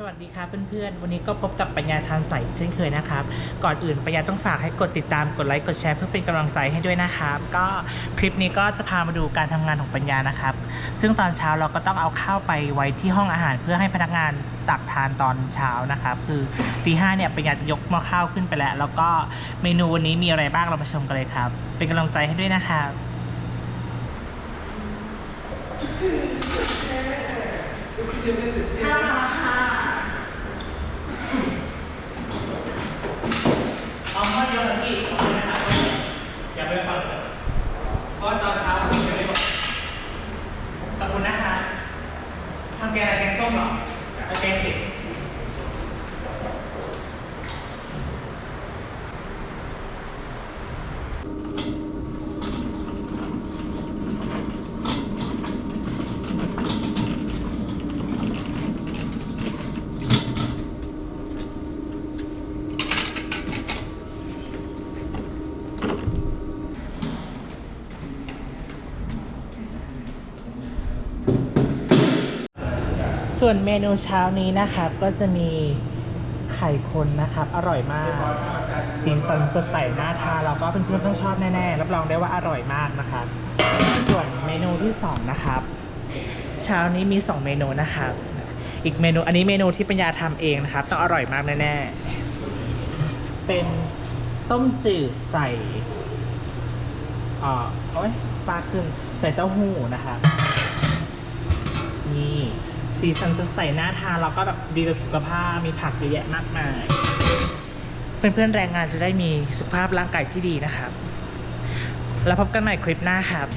สวัสดีครับเพื่อนๆ วันนี้ก็พบกับปัญญาทานใสเช่นเคยนะครับ ก่อนอื่นปัญญาต้องฝากให้กดติดตาม กดไลค์ กดแชร์เพื่อเป็นกำลังใจให้ด้วยนะครับ ก็คลิปนี้ก็จะพามาดูการทำงานของปัญญานะครับ ซึ่งตอนเช้าเราก็ต้องเอาข้าวไปไว้ที่ห้องอาหารเพื่อให้พนักงานตักทานตอนเช้านะครับ คือตีห้าเนี่ยปัญญาจะยกหม้อข้าวขึ้นไปแล้ว แล้วก็เมนูวันนี้มีอะไรบ้างเรามาชมกันเลยครับ เป็นกำลังใจให้ด้วยนะครับข้าวมาค่ะเอาข้าวเดียวกันพี่ขอบคุณนะครับอย่าไปฟังเพราะว่าตอนเช้าพี่จะไม่บอกขอบคุณนะคะ ทำแกงอะไรแกงส้มเหรอแกงเผ็ด ส่วนเมนูเช้านี้นะครับก็จะมีไข่คนนะครับ อร่อยมาก สีสันสดใสน่าทานแล้วก็เพื่อนๆต้องชอบแน่ๆ รับรองได้ว่าอร่อยมากนะครับ ส่วนเมนูที่สองนะครับ เช้านี้มี 2 เมนูนะครับ อีกเมนูอันนี้เมนูที่ปัญญาทำเองนะครับ ต้องอร่อยมากแน่ๆ เป็นต้มจืดใส่เอ่าโอ้ยฟ้าขึ้นใส่เต้าหู้นะครับนี่ สีสันสดใสน่าทานแล้วก็แบบดีต่อสุขภาพมีผักเยอะแยะมากมายเพื่อนๆแรงงานจะได้มีสุขภาพร่างกายที่ดีนะครับ แล้วพบกันใหม่คลิปหน้าครับ